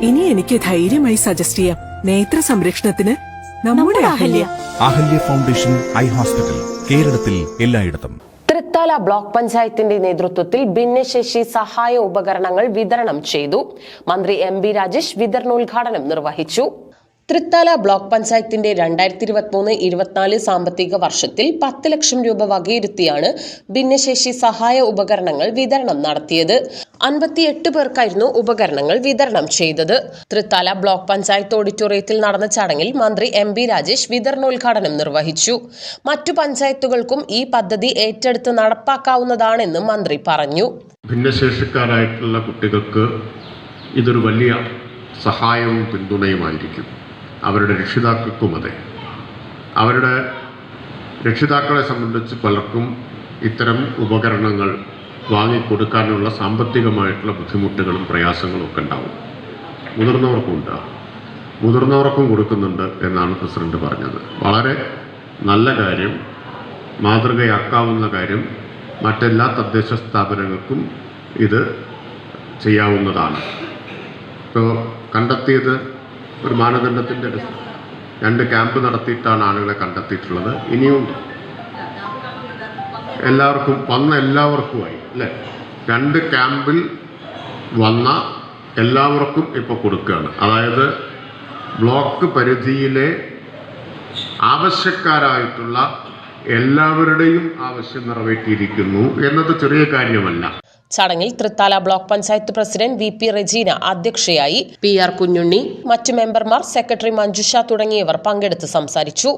ഇനി എനിക്ക് ധൈര്യമായി സജസ്റ്റ് ചെയ്യാം. നേത്ര സംരക്ഷണത്തിന് നമ്മുടെ Ahalya. Ahalya. Foundation eye hospital കേരളത്തിൽ എല്ലായിടത്തും. തൃത്താല ബ്ലോക്ക് പഞ്ചായത്തിന്റെ നേതൃത്വത്തിൽ ഭിന്നശേഷി സഹായ ഉപകരണങ്ങൾ വിതരണം ചെയ്തു. മന്ത്രി എം ബി രാജേഷ് വിതരണോദ്ഘാടനം നിർവഹിച്ചു. തൃത്താല ബ്ലോക്ക് പഞ്ചായത്തിന്റെ രണ്ടായിരത്തി ഇരുപത്തിമൂന്ന് ഇരുപത്തിനാല് സാമ്പത്തിക വർഷത്തിൽ പത്ത് ലക്ഷം രൂപ വകയിരുത്തിയാണ് ഭിന്നശേഷി സഹായ ഉപകരണങ്ങൾ വിതരണം നടത്തിയത്. അൻപത്തിയെട്ട് പേർക്കായിരുന്നു ഉപകരണങ്ങൾ വിതരണം ചെയ്തത്. തൃത്താല ബ്ലോക്ക് പഞ്ചായത്ത് ഓഡിറ്റോറിയത്തിൽ നടന്ന ചടങ്ങിൽ മന്ത്രി എം ബി രാജേഷ് വിതരണോദ്ഘാടനം നിർവഹിച്ചു. മറ്റു പഞ്ചായത്തുകൾക്കും ഈ പദ്ധതി ഏറ്റെടുത്ത് നടപ്പാക്കാവുന്നതാണെന്ന് മന്ത്രി പറഞ്ഞു. ഭിന്നശേഷിക്കാരായിട്ടുള്ള കുട്ടികൾക്ക് ഇതൊരു വലിയ സഹായവും പിന്തുണയുമായിരിക്കും. അവരുടെ രക്ഷിതാക്കൾക്കും അതെ. അവരുടെ രക്ഷിതാക്കളെ സംബന്ധിച്ച് പലർക്കും ഇത്തരം ഉപകരണങ്ങൾ വാങ്ങിക്കൊടുക്കാനുള്ള സാമ്പത്തികമായിട്ടുള്ള ബുദ്ധിമുട്ടുകളും പ്രയാസങ്ങളും ഒക്കെ ഉണ്ടാവും. മുതിർന്നവർക്കും ഉണ്ടാവും മുതിർന്നവർക്കും കൊടുക്കുന്നുണ്ട് എന്നാണ് പ്രസിഡന്റ് പറഞ്ഞത്. വളരെ നല്ല കാര്യം മാതൃകയാക്കാവുന്ന കാര്യം മറ്റെല്ലാ തദ്ദേശ സ്ഥാപനങ്ങൾക്കും ഇത് ചെയ്യാവുന്നതാണ്. ഇപ്പോൾ കണ്ടെത്തിയത് ഒരു മാനദണ്ഡത്തിന്റെ അടിസ്ഥാനം. രണ്ട് ക്യാമ്പ് നടത്തിയിട്ടാണ് ആളുകളെ കണ്ടെത്തിയിട്ടുള്ളത്. ഇനിയും എല്ലാവർക്കും വന്ന എല്ലാവർക്കുമായി അല്ലേ? രണ്ട് ക്യാമ്പിൽ വന്ന എല്ലാവർക്കും ഇപ്പോൾ കൊടുക്കുകയാണ്. അതായത് ബ്ലോക്ക് പരിധിയിലെ ആവശ്യക്കാരായിട്ടുള്ള എല്ലാവരുടെയും ആവശ്യം നിറവേറ്റിയിരിക്കുന്നു എന്നത് ചെറിയ കാര്യമല്ല. ചടങ്ങിൽ Thrithala block panchayat president V P Regina അധ്യക്ഷയായി പി ആർ കുഞ്ഞുണ്ണി. മറ്റു മെമ്പർമാർ സെക്രട്ടറി മഞ്ജുഷ തുടങ്ങിയവർ പങ്കെടുത്ത് സംസാരിച്ചു.